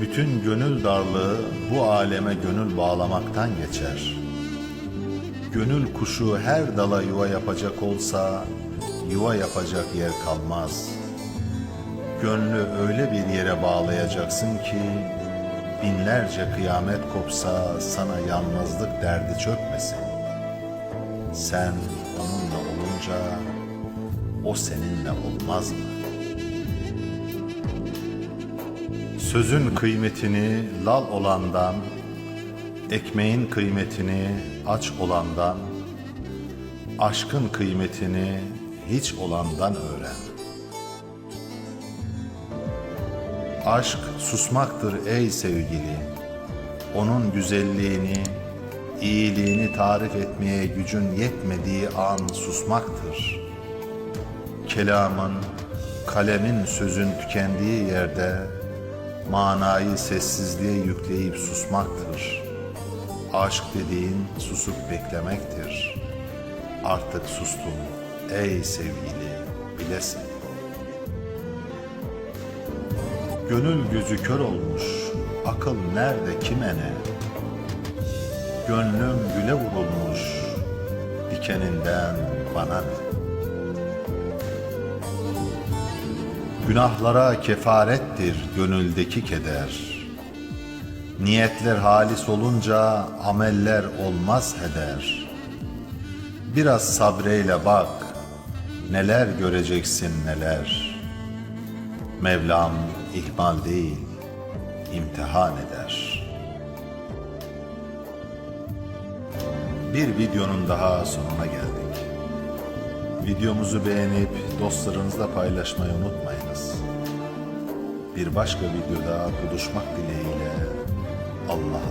Bütün gönül darlığı bu aleme gönül bağlamaktan geçer. Gönül kuşu her dala yuva yapacak olsa, yuva yapacak yer kalmaz. Gönlü öyle bir yere bağlayacaksın ki, binlerce kıyamet kopsa sana yalnızlık derdi çökmesin. Sen onunla olunca, o seninle olmaz mı? Sözün kıymetini lal olandan, ekmeğin kıymetini aç olandan, aşkın kıymetini hiç olandan öğren. Aşk susmaktır ey sevgili. Onun güzelliğini, iyiliğini tarif etmeye gücün yetmediği an susmaktır. Kelamın, kalemin sözün tükendiği yerde manayı sessizliğe yükleyip susmaktır. Aşk dediğin susup beklemektir. Artık sustum ey sevgili bilesin. Gönül gözü kör olmuş, akıl nerede kime ne? Gönlüm güle vurulmuş, dikeninden bana ne? Günahlara kefarettir gönüldeki keder. Niyetler halis olunca ameller olmaz heder. Biraz sabreyle bak, neler göreceksin neler. Mevlam ihmal değil, imtihan eder. Bir videonun daha sonuna geldik. Videomuzu beğenip dostlarınızla paylaşmayı unutmayınız. Bir başka videoda buluşmak dileğiyle Allah'a.